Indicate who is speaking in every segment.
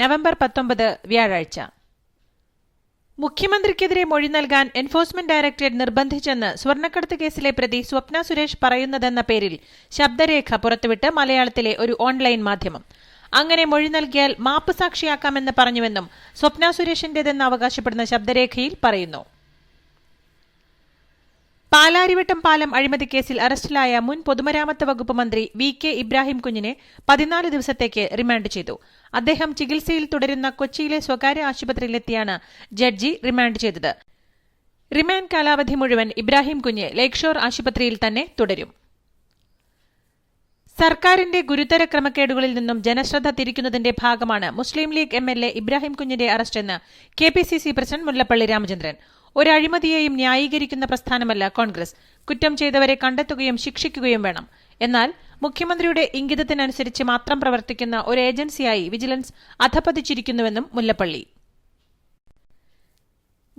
Speaker 1: November പത്തൊമ്പത് വ്യാഴാഴ്ച മുഖ്യമന്ത്രിക്കെതിരെ മൊഴി നൽകാൻ എൻഫോഴ്സ്മെന്റ് ഡയറക്ടറേറ്റ് നിർബന്ധിച്ചെന്ന് സ്വർണ്ണക്കടത്ത് കേസിലെ പ്രതി സ്വപ്ന സുരേഷ് പറയുന്നതെന്ന പേരിൽ ശബ്ദരേഖ പുറത്തുവിട്ട് മലയാളത്തിലെ ഒരു ഓൺലൈൻ മാധ്യമം അങ്ങനെ മൊഴി നൽകിയാൽ മാപ്പ് സാക്ഷിയാക്കാമെന്ന് പറഞ്ഞുവെന്നും സ്വപ്ന സുരേഷിന്റേതെന്ന് അവകാശപ്പെടുന്ന ശബ്ദരേഖയിൽ പറയുന്നു പാലാരിവട്ടം പാലം അഴിമതിക്കേസിൽ അറസ്റ്റിലായ മുൻ പൊതുമരാമത്ത് വകുപ്പ് മന്ത്രി വി കെ ഇബ്രാഹിം കുഞ്ഞിനെ പതിനാല് ദിവസത്തേക്ക് റിമാൻഡ് ചെയ്തു അദ്ദേഹം ചികിത്സയിൽ തുടരുന്ന കൊച്ചിയിലെ സ്വകാര്യ ആശുപത്രിയിലെത്തിയാണ് ജഡ്ജി റിമാൻഡ് ചെയ്തത് റിമാൻഡ് കാലാവധി മുഴുവൻ ഇബ്രാഹിം കുഞ്ഞ് ലേക്ഷോർ ആശുപത്രിയിൽ തന്നെ തുടരും സർക്കാരിന്റെ ഗുരുതര ക്രമക്കേടുകളിൽ നിന്നും ജനശ്രദ്ധ തിരിക്കുന്നതിന്റെ ഭാഗമാണ് Muslim League M L A Ibrahim കുഞ്ഞിന്റെ അറസ്റ്റെന്ന് K P C C president Mullappally Ramachandran ഒരഴിമതിയെയും ന്യായീകരിക്കുന്ന പ്രസ്ഥാനമല്ല കോൺഗ്രസ് കുറ്റം ചെയ്തവരെ കണ്ടെത്തുകയും ശിക്ഷിക്കുകയും വേണം എന്നാൽ മുഖ്യമന്ത്രിയുടെ ഇംഗിതത്തിനനുസരിച്ച് മാത്രം പ്രവർത്തിക്കുന്ന ഒരു ഏജൻസിയായി വിജിലൻസ് അധപതിച്ചിരിക്കുന്നുവെന്നും മുല്ലപ്പള്ളി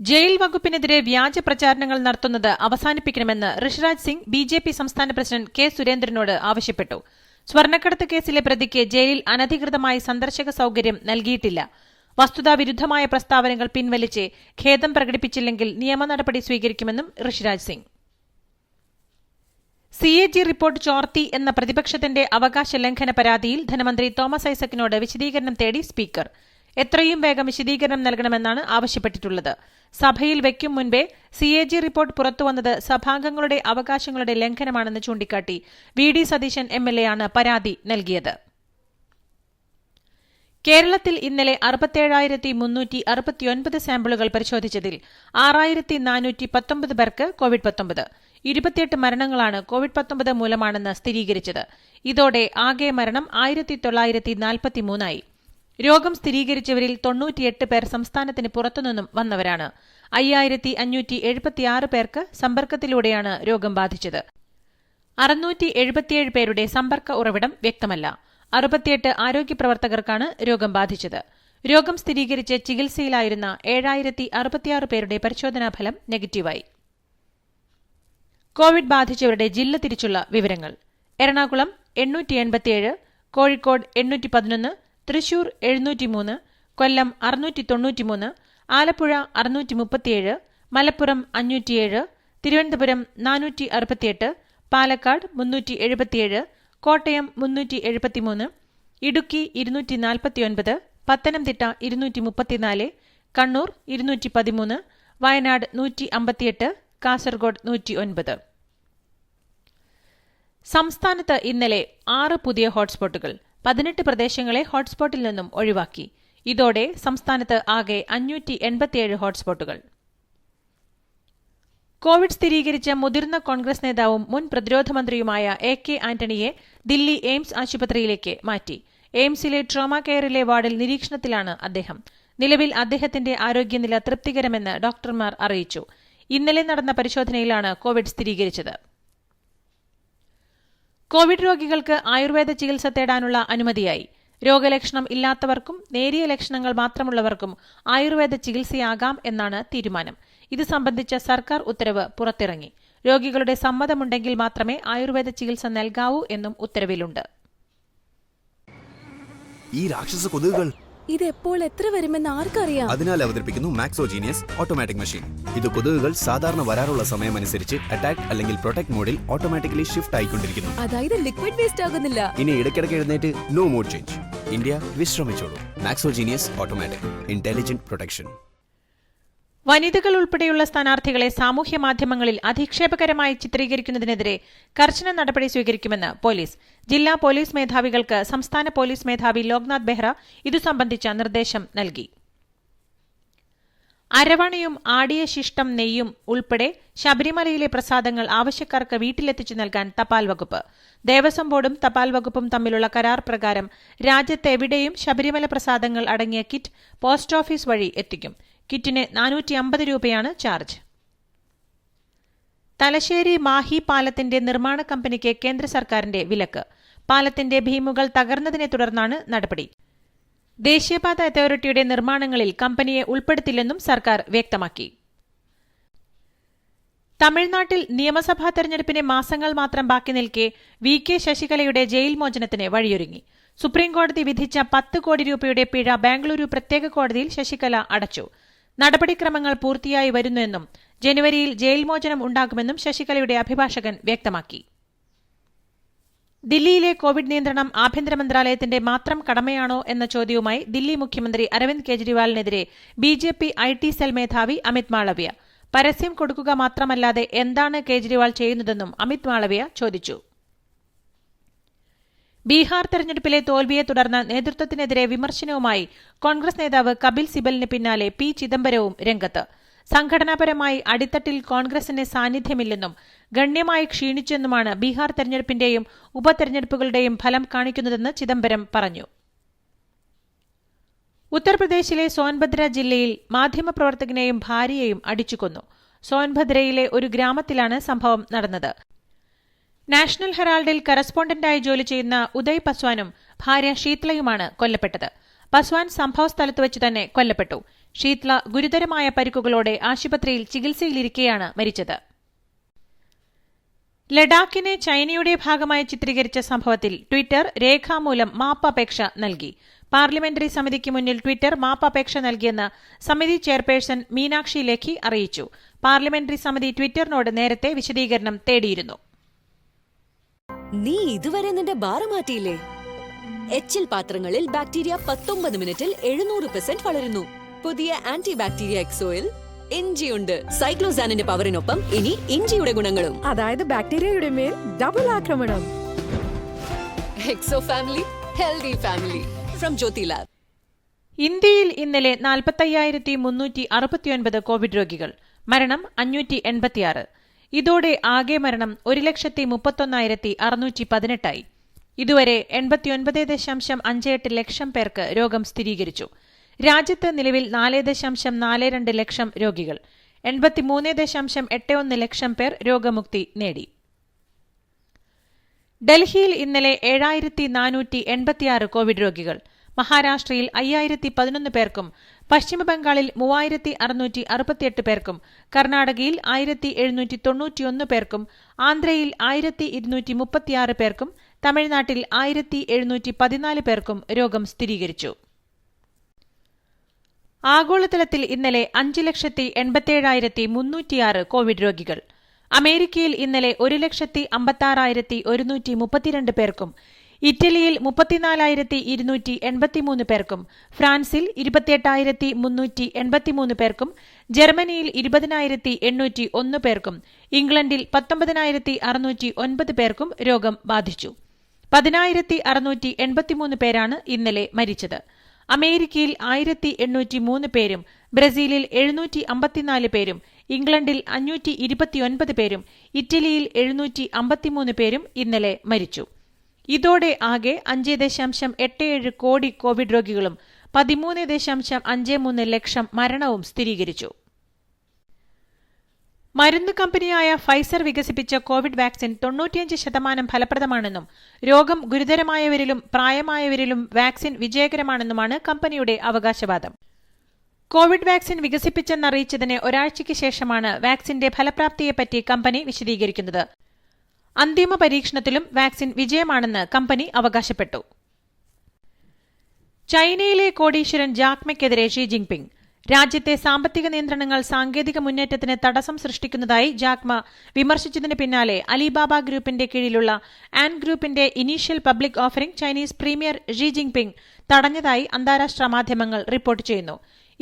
Speaker 1: ജയിൽ വകുപ്പിനെതിരെ വ്യാജ പ്രചാരണങ്ങൾ നടത്തുന്നത് അവസാനിപ്പിക്കണമെന്ന് Rishiraj Singh B J P സംസ്ഥാന പ്രസിഡന്റ് കെ സുരേന്ദ്രനോട് ആവശ്യപ്പെട്ടു സ്വർണ്ണക്കടത്ത് കേസിലെ പ്രതിക്ക് ജയിലിൽ അനധികൃതമായി സന്ദർശക സൌകര്യം നൽകിയിട്ടില്ല വസ്തുതാവിരുദ്ധമായ പ്രസ്താവനകൾ പിൻവലിച്ച് ഖേദം പ്രകടിപ്പിച്ചില്ലെങ്കിൽ നിയമ നടപടി സ്വീകരിക്കുമെന്നും Rishiraj Singh C A G report ചോർത്തി എന്ന പ്രതിപക്ഷത്തിന്റെ അവകാശ ലംഘന പരാതിയിൽ ധനമന്ത്രി തോമസ് ഐസക്കിനോട് വിശദീകരണം തേടി സ്പീക്കർ എത്രയും വേഗം വിശദീകരണം നൽകണമെന്നാണ് ആവശ്യപ്പെട്ടിട്ടുള്ളത് സഭയിൽ വയ്ക്കും മുൻപേ സി എ ജി റിപ്പോർട്ട് പുറത്തുവന്നത് സഭാംഗങ്ങളുടെ അവകാശങ്ങളുടെ ലംഘനമാണെന്ന് ചൂണ്ടിക്കാട്ടി V D Satheesan M L A ആണ് പരാതി നൽകിയത് കേരളത്തിൽ ഇന്നലെ അറുപത്തേഴായിരത്തി മുന്നൂറ്റി അറുപത്തിയൊൻപത് സാമ്പിളുകൾ പരിശോധിച്ചതിൽ ആറായിരത്തി നാനൂറ്റി പത്തൊമ്പത് പേർക്ക് കോവിഡ് പത്തൊമ്പത് ഇരുപത്തിയെട്ട് മരണങ്ങളാണ് കോവിഡ് പത്തൊമ്പത് മൂലമാണെന്ന് സ്ഥിരീകരിച്ചത് ഇതോടെ ആകെ മരണം ആയിരത്തി തൊള്ളായിരത്തി നാൽപ്പത്തിമൂന്നായി രോഗം സ്ഥിരീകരിച്ചവരിൽ തൊണ്ണൂറ്റിയെട്ട് പേർ സംസ്ഥാനത്തിന് പുറത്തുനിന്നും വന്നവരാണ് അയ്യായിരത്തി അഞ്ഞൂറ്റി എഴുപത്തിയാറ് പേർക്ക് സമ്പർക്കത്തിലൂടെയാണ് രോഗം ബാധിച്ചത് അറുന്നൂറ്റി എഴുപത്തിയേഴ് പേരുടെ സമ്പർക്ക ഉറവിടം വ്യക്തമല്ല അറുപത്തിയെട്ട് ആരോഗ്യ പ്രവർത്തകർക്കാണ് രോഗം ബാധിച്ചത് രോഗം സ്ഥിരീകരിച്ച് ചികിത്സയിലായിരുന്ന ഏഴായിരത്തി അറുപത്തിയാറ് പേരുടെ പരിശോധനാ ഫലം നെഗറ്റീവായി കോവിഡ് ബാധിച്ചവരുടെ ജില്ല തിരിച്ചുള്ള വിവരങ്ങൾ എറണാകുളം എണ്ണൂറ്റി എൺപത്തിയേഴ് കോഴിക്കോട് എണ്ണൂറ്റി പതിനൊന്ന് തൃശൂർ എഴുന്നൂറ്റിമൂന്ന് കൊല്ലം അറുന്നൂറ്റി തൊണ്ണൂറ്റിമൂന്ന് ആലപ്പുഴ അറുന്നൂറ്റി മുപ്പത്തിയേഴ് മലപ്പുറം അഞ്ഞൂറ്റിയേഴ് തിരുവനന്തപുരം നാനൂറ്റി അറുപത്തിയെട്ട് പാലക്കാട് മുന്നൂറ്റി എഴുപത്തിയേഴ് കോട്ടയം മുന്നൂറ്റി എഴുപത്തിമൂന്ന് ഇടുക്കി ഇരുന്നൂറ്റി നാൽപ്പത്തിയൊൻപത് പത്തനംതിട്ട ഇരുന്നൂറ്റി മുപ്പത്തിനാല് കണ്ണൂർ ഇരുന്നൂറ്റി പതിമൂന്ന് വയനാട് നൂറ്റി അമ്പത്തിയെട്ട് കാസർഗോഡ് നൂറ്റി ഒൻപത് സംസ്ഥാനത്ത് ഇന്നലെ ആറ് പുതിയ ഹോട്ട്സ്പോട്ടുകൾ പതിനെട്ട് പ്രദേശങ്ങളെ ഹോട്ട്സ്പോട്ടിൽ നിന്നും ഒഴിവാക്കി ഇതോടെ സംസ്ഥാനത്ത് ആകെ അഞ്ഞൂറ്റി എൺപത്തിയേഴ് ഹോട്ട്സ്പോട്ടുകൾ കോവിഡ് സ്ഥിരീകരിച്ച മുതിർന്ന കോൺഗ്രസ് നേതാവും മുൻ പ്രതിരോധ മന്ത്രിയുമായ എ കെ ആന്റണിയെ ദില്ലി എയിംസ് ആശുപത്രിയിലേക്ക് മാറ്റി എയിംസിലെ ട്രോമ കെയറിലെ വാർഡിൽ നിരീക്ഷണത്തിലാണ് അദ്ദേഹം നിലവിൽ അദ്ദേഹത്തിന്റെ ആരോഗ്യനില തൃപ്തികരമെന്ന് ഡോക്ടർമാർ അറിയിച്ചു ഇന്നലെ നടന്ന പരിശോധനയിലാണ് കോവിഡ് സ്ഥിരീകരിച്ചത് കോവിഡ് രോഗികൾക്ക് ആയുർവേദ ചികിത്സ തേടാനുള്ള അനുമതിയായി രോഗലക്ഷണം ഇല്ലാത്തവർക്കും നേരിയ ലക്ഷണങ്ങൾ മാത്രമുള്ളവർക്കും ആയുർവേദ ചികിത്സയാകാം എന്നാണ് തീരുമാനം ഇത് സംബന്ധിച്ച സർക്കാർ ഉത്തരവ് പുറത്തിറങ്ങി രോഗികളുടെ സമ്മതമുണ്ടെങ്കിൽ മാത്രമേ ആയുർവേദ ചികിത്സ നൽകാവൂ എന്നും ഉത്തരവിലുണ്ട് ഈ രാക്ഷസ കൊതുകുകൾ ഇത് എപ്പോൾ എത്ര വരുമെന്ന് ആർക്കറിയാം അതിനാൽ അവതരിപ്പിക്കുന്നു മാക്സോജീനിയസ് ഓട്ടോമാറ്റിക് മെഷീൻ ഇത് കൊതുകുകൾ സാധാരണ വരാറുള്ള സമയം അനുസരിച്ച് അറ്റാക്ക് അല്ലെങ്കിൽ പ്രൊട്ടക്ട് മോഡിൽ ഓട്ടോമാറ്റിക്കലി ഷിഫ്റ്റ് ആയിക്കൊണ്ടിരിക്കുന്നു അതായത് ലിക്വിഡ് വേസ്റ്റ് ആകുന്നില്ല ഇനി ഇടയ്ക്കിടയ്ക്ക് എഴുന്നേറ്റ് നോ മോഡ് ചേഞ്ച് ഇന്ത്യ വിശ്രമിച്ചോളൂ മാക്സോജീനിയസ് ഓട്ടോമാറ്റിക് ഇന്റലിജന്റ് പ്രൊട്ടക്ഷൻ വനിതകൾ ഉൾപ്പെടെയുള്ള സ്ഥാനാർത്ഥികളെ സാമൂഹ്യ മാധ്യമങ്ങളിൽ അധിക്ഷേപകരമായി ചിത്രീകരിക്കുന്നതിനെതിരെ കർശന നടപടി സ്വീകരിക്കുമെന്ന് പോലീസ് ജില്ലാ പോലീസ് മേധാവികൾക്ക് സംസ്ഥാന പോലീസ് മേധാവി ലോക്നാഥ് ബെഹ്റ ഇതു സംബന്ധിച്ച നിർദ്ദേശം നൽകി അരവണയും ആടിയ ശിഷ്ടം നെയ്യും ഉൾപ്പെടെ ശബരിമലയിലെ പ്രസാദങ്ങൾ ആവശ്യക്കാർക്ക് വീട്ടിലെത്തിച്ചു നൽകാൻ തപാൽ വകുപ്പ് ദേവസ്വം ബോർഡും തപാൽ വകുപ്പും തമ്മിലുള്ള കരാർ പ്രകാരം രാജ്യത്തെവിടെയും ശബരിമല പ്രസാദങ്ങൾ അടങ്ങിയ കിറ്റ് പോസ്റ്റ് ഓഫീസ് വഴി എത്തിക്കും കിറ്റിന് നാനൂറ്റി അമ്പത് രൂപയാണ് ചാർജ് തലശ്ശേരി മാഹി പാലത്തിന്റെ നിർമ്മാണ കമ്പനിക്ക് കേന്ദ്ര സർക്കാരിന്റെ വിലക്ക് പാലത്തിന്റെ ഭീമുകൾ തകർന്നതിനെ തുടർന്നാണ് നടപടി ദേശീയപാത അതോറിറ്റിയുടെ നിർമ്മാണങ്ങളിൽ കമ്പനിയെ ഉൾപ്പെടുത്തില്ലെന്നും സർക്കാർ വ്യക്തമാക്കി തമിഴ്നാട്ടിൽ നിയമസഭാ തെരഞ്ഞെടുപ്പിന് മാസങ്ങൾ മാത്രം ബാക്കി നിൽക്കെ വി കെ ശശികലയുടെ ജയിൽ മോചനത്തിന് വഴിയൊരുങ്ങി സുപ്രീംകോടതി വിധിച്ച പത്ത് കോടി രൂപയുടെ പിഴ ബാംഗ്ലൂരു പ്രത്യേക കോടതിയിൽ ശശികല അടച്ചു നടപടിക്രമങ്ങൾ പൂർത്തിയായി വരുന്നുവെന്നും ജനുവരിയിൽ ജയിൽ മോചനം ഉണ്ടാകുമെന്നും ശശികലയുടെ അഭിഭാഷകൻ വ്യക്തമാക്കി ദില്ലിയിലെ കോവിഡ് നിയന്ത്രണം ആഭ്യന്തര മന്ത്രാലയത്തിന്റെ മാത്രം കടമയാണോ എന്ന ചോദ്യവുമായി ദില്ലി മുഖ്യമന്ത്രി അരവിന്ദ് കെജ്രിവാളിനെതിരെ B J P I T cell മേധാവി അമിത് മാളവ്യ പരസ്യം കൊടുക്കുക മാത്രമല്ലാതെ എന്താണ് കെജ്രിവാൾ ചെയ്യുന്നതെന്നും അമിത് മാളവ്യ ചോദിച്ചു ബീഹാർ തെരഞ്ഞെടുപ്പിലെ തോൽവിയെ തുടർന്ന് നേതൃത്വത്തിനെതിരെ വിമർശനവുമായി കോൺഗ്രസ് നേതാവ് കപിൽ സിബലിന് പിന്നാലെ പി ചിദംബരവും രംഗത്ത് സംഘടനാപരമായി അടിത്തട്ടിൽ കോൺഗ്രസിന് സാന്നിധ്യമില്ലെന്നും ഗണ്യമായി ക്ഷീണിച്ചെന്നുമാണ് ബീഹാർ തെരഞ്ഞെടുപ്പിന്റെയും ഉപതെരഞ്ഞെടുപ്പുകളുടെയും ഫലം കാണിക്കുന്നതെന്ന് ചിദംബരം പറഞ്ഞു ഉത്തർപ്രദേശിലെ സോൻഭദ്ര ജില്ലയിൽ മാധ്യമപ്രവർത്തകനെയും ഭാര്യയെയും അടിച്ചുകൊന്നു സോൻഭദ്രയിലെ ഒരു ഗ്രാമത്തിലാണ് സംഭവം നടന്നത് നാഷണൽ ഹെറാൾഡിൽ കറസ്പോണ്ടന്റായി ജോലി ചെയ്യുന്ന ഉദയ് പസ്വാനും ഭാര്യ ഷീത്ലയുമാണ് കൊല്ലപ്പെട്ടത് പസ്വാൻ സംഭവസ്ഥലത്ത് വെച്ച് തന്നെ കൊല്ലപ്പെട്ടു ഷീത്ല ഗുരുതരമായ പരിക്കുകളോടെ ആശുപത്രിയിൽ ചികിത്സയിലിരിക്കെയാണ് മരിച്ചത് ലഡാക്കിനെ ചൈനയുടെ ഭാഗമായി ചിത്രീകരിച്ച സംഭവത്തിൽ ട്വിറ്റർ രേഖാമൂലം മാപ്പപേക്ഷ നൽകി പാർലമെന്ററി സമിതിക്ക് മുന്നിൽ ട്വിറ്റർ മാപ്പപേക്ഷ നൽകിയെന്ന് സമിതി ചെയർപേഴ്സൺ മീനാക്ഷി ലേഖി അറിയിച്ചു പാർലമെന്ററി സമിതി ട്വിറ്ററിനോട് നേരത്തെ വിശദീകരണം തേടിയിരുന്നു നീ ഇതുവരെ നിന്റെ ബാറ് മാറ്റിയില്ലേ എച്ചിൽ പാത്രങ്ങളിൽ ബാക്ടീരിയ പത്തൊമ്പത് മിനിറ്റിൽ എഴുന്നൂറ് പെർസെന്റ് വളരുന്നു പുതിയ ആന്റി ബാക്ടീരിയ എക്സോയിൽ ഇഞ്ചിയുണ്ട് സൈക്ലോസാനിന്റെ പവറിനൊപ്പം ഇനി ഇഞ്ചിയുടെ ഗുണങ്ങളും അതായത് ബാക്ടീരിയയുടെ മേൽ ഡബിൾ ആക്രമണം Exo family healthy family from Jyothy lab ഇന്ത്യയിൽ ഇന്നലെ നാൽപ്പത്തയ്യായിരത്തി മുന്നൂറ്റി അറുപത്തിയൊൻപത് കോവിഡ് രോഗികൾ മരണം അഞ്ഞൂറ്റി എൺപത്തിയാറ് ഇതോടെ ആകെ മരണം ഒരു ലക്ഷത്തി മുപ്പത്തൊന്നായിരത്തി അറുന്നൂറ്റി പതിനെട്ടായി ഇതുവരെ എൺപത്തിയൊൻപത് ദശാംശം അഞ്ചെട്ട് ലക്ഷം പേർക്ക് രോഗം സ്ഥിരീകരിച്ചു രാജ്യത്ത് നിലവിൽ നാല് ദശാംശം നാല് രണ്ട് ലക്ഷം രോഗികൾ എൺപത്തിമൂന്ന് ദശാംശം എട്ട് ഒന്ന് ലക്ഷം പേർ രോഗമുക്തി നേടി ഡൽഹിയിൽ ഇന്നലെ ഏഴായിരത്തി നാനൂറ്റി എൺപത്തിയാറ് കോവിഡ് രോഗികൾ മഹാരാഷ്ട്രയിൽ അയ്യായിരത്തി പതിനൊന്ന് പേർക്കും പശ്ചിമബംഗാളിൽ മൂവായിരത്തി അറുനൂറ്റി അറുപത്തിയെട്ട് പേർക്കും കർണാടകയിൽ ആയിരത്തി എഴുന്നൂറ്റി തൊണ്ണൂറ്റിയൊന്ന് പേർക്കും ആന്ധ്രയിൽ ആയിരത്തി ഇരുന്നൂറ്റി മുപ്പത്തിയാറ് പേർക്കും തമിഴ്നാട്ടിൽ ആയിരത്തി എഴുന്നൂറ്റി പതിനാല് പേർക്കും രോഗം സ്ഥിരീകരിച്ചു ആഗോളതലത്തിൽ ഇന്നലെ അഞ്ച് ലക്ഷത്തി എൺപത്തിയേഴായിരത്തി മുന്നൂറ്റിയാറ് കോവിഡ് രോഗികൾ അമേരിക്കയിൽ ഇന്നലെ ഒരു ലക്ഷത്തി അമ്പത്തി ആറായിരത്തി ഒരുന്നൂറ്റി മുപ്പത്തിരണ്ട് പേർക്കും ഇറ്റലിയിൽ മുപ്പത്തിനാലായിരത്തി ഇരുന്നൂറ്റി എൺപത്തിമൂന്ന് പേർക്കും ഫ്രാൻസിൽ ഇരുപത്തിയെട്ടായിരത്തി മുന്നൂറ്റി എൺപത്തിമൂന്ന് പേർക്കും ജർമ്മനിയിൽ ഇരുപതിനായിരത്തി എണ്ണൂറ്റി ഒന്ന് പേർക്കും ഇംഗ്ലണ്ടിൽ പത്തൊമ്പതിനായിരത്തി അറുന്നൂറ്റി ഒൻപത് പേർക്കും രോഗം ബാധിച്ചു പതിനായിരത്തി അറുന്നൂറ്റി എൺപത്തിമൂന്ന് പേരാണ് ഇന്നലെ മരിച്ചത് അമേരിക്കയിൽ ആയിരത്തി എണ്ണൂറ്റി മൂന്ന് പേരും ബ്രസീലിൽ എഴുന്നൂറ്റി അമ്പത്തിനാല് പേരും ഇംഗ്ലണ്ടിൽ അഞ്ഞൂറ്റി ഇരുപത്തിയൊൻപത് പേരും ഇറ്റലിയിൽ എഴുന്നൂറ്റി അമ്പത്തിമൂന്ന് പേരും ഇന്നലെ മരിച്ചു ഇതോടെ ആകെ അഞ്ച് ദശാംശം എട്ട് ഏഴ് കോടി കോവിഡ് രോഗികളും പതിമൂന്ന് ദശാംശം അഞ്ച് മൂന്ന് ലക്ഷം മരണവും സ്ഥിരീകരിച്ചു മരുന്ന് കമ്പനിയായ ഫൈസർ വികസിപ്പിച്ച കോവിഡ് വാക്സിൻ തൊണ്ണൂറ്റിയഞ്ച് ശതമാനം ഫലപ്രദമാണെന്നും രോഗം ഗുരുതരമായവരിലും പ്രായമായവരിലും വാക്സിൻ വിജയകരമാണെന്നുമാണ് കമ്പനിയുടെ അവകാശവാദം കോവിഡ് വാക്സിൻ വികസിപ്പിച്ചെന്നറിയിച്ചതിന് ഒരാഴ്ചയ്ക്ക് ശേഷമാണ് വാക്സിന്റെ ഫലപ്രാപ്തിയെപ്പറ്റി കമ്പനി വിശദീകരിക്കുന്നത് അന്തിമ പരീക്ഷണത്തിലും വാക്സിൻ വിജയമാണെന്ന് കമ്പനി അവകാശപ്പെട്ടു ചൈനയിലെ കോടീശ്വരൻ ജാക്മയ്ക്കെതിരെ ഷീ ജിൻപിങ് രാജ്യത്തെ സാമ്പത്തിക നിയന്ത്രണങ്ങൾ സാങ്കേതിക മുന്നേറ്റത്തിന് തടസ്സം സൃഷ്ടിക്കുന്നതായി ജാക്മ വിമർശിച്ചതിന് പിന്നാലെ അലിബാബ ഗ്രൂപ്പിന്റെ കീഴിലുള്ള ആൻ ഗ്രൂപ്പിന്റെ initial public offering Chinese premier Xi Jinping തടഞ്ഞതായി അന്താരാഷ്ട്ര മാധ്യമങ്ങൾ റിപ്പോർട്ട് ചെയ്യുന്നു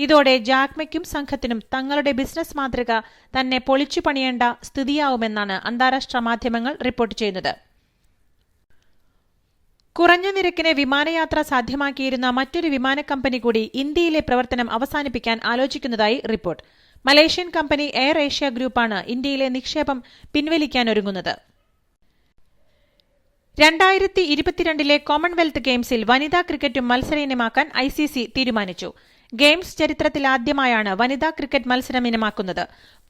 Speaker 1: ഇതോടെ ജാക്മയ്ക്കും സംഘത്തിനും തങ്ങളുടെ ബിസിനസ് മാതൃക തന്നെ പൊളിച്ചു പണിയേണ്ട സ്ഥിതിയാവുമെന്നാണ് അന്താരാഷ്ട്ര മാധ്യമങ്ങൾ റിപ്പോർട്ട് ചെയ്യുന്നത് കുറഞ്ഞ നിരക്കിന് വിമാനയാത്ര സാധ്യമാക്കിയിരുന്ന മറ്റൊരു വിമാന കമ്പനി കൂടി ഇന്ത്യയിലെ പ്രവർത്തനം അവസാനിപ്പിക്കാൻ ആലോചിക്കുന്നതായി report Malaysian company Air Asia ഗ്രൂപ്പാണ് ഇന്ത്യയിലെ നിക്ഷേപം പിൻവലിക്കാൻ ഒരുങ്ങുന്നത് രണ്ടായിരത്തി ഇരുപത്തിരണ്ടിലെ കോമൺവെൽത്ത് ഗെയിംസിൽ വനിതാ ക്രിക്കറ്റും മത്സരയിനമാക്കാൻ ഐസിസി തീരുമാനിച്ചു ഗെയിംസ് ചരിത്രത്തിലാദ്യമായാണ് വനിതാ ക്രിക്കറ്റ് മത്സരം ഇനമാക്കുന്നത്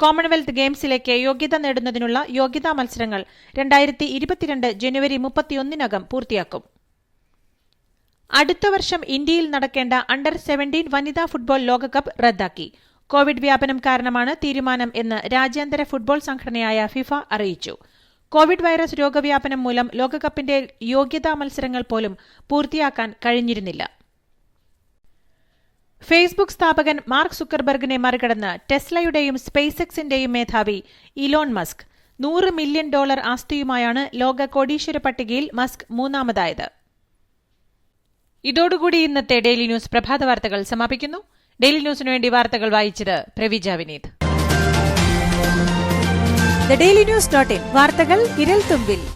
Speaker 1: കോമൺവെൽത്ത് ഗെയിംസിലേക്ക് യോഗ്യത നേടുന്നതിനുള്ള യോഗ്യതാ മത്സരങ്ങൾ രണ്ടായിരത്തി ഇരുപത്തിരണ്ട് ജനുവരി മുപ്പത്തിയൊന്നിനകം പൂർത്തിയാക്കും അടുത്ത വർഷം ഇന്ത്യയിൽ നടക്കേണ്ട അണ്ടർ സെവൻറ്റീൻ വനിതാ ഫുട്ബോൾ ലോകകപ്പ് റദ്ദാക്കി കോവിഡ് വ്യാപനം കാരണമാണ് തീരുമാനം എന്ന് രാജ്യാന്തര ഫുട്ബോൾ സംഘടനയായ ഫിഫ അറിയിച്ചു കോവിഡ് വൈറസ് രോഗവ്യാപനം മൂലം ലോകകപ്പിന്റെ യോഗ്യതാ മത്സരങ്ങൾ പോലും പൂർത്തിയാക്കാൻ കഴിഞ്ഞിരുന്നില്ല ഫേസ്ബുക്ക് സ്ഥാപകൻ മാർക്ക് സുക്കർബർഗിനെ മറികടന്ന് ടെസ്ലയുടെയും സ്പേസ് എക്സിന്റെയും മേധാവി ഇലോൺ മസ്ക് നൂറ് മില്യൺ ഡോളർ ആസ്തിയുമായാണ് ലോക കോടീശ്വര പട്ടികയിൽ മസ്ക് മൂന്നാമതായത് ഇതോടുകൂടി ഇന്നത്തെ ഡെയിലി ന്യൂസ് പ്രഭാത വാർത്തകൾ സമാപിക്കുന്നു ഡെയിലി ന്യൂസിനു വേണ്ടി വാർത്തകൾ വായിച്ചത് Pravija Vineeth daily news dot in വാർത്തകൾ ഇരൽ തുമ്പിൽ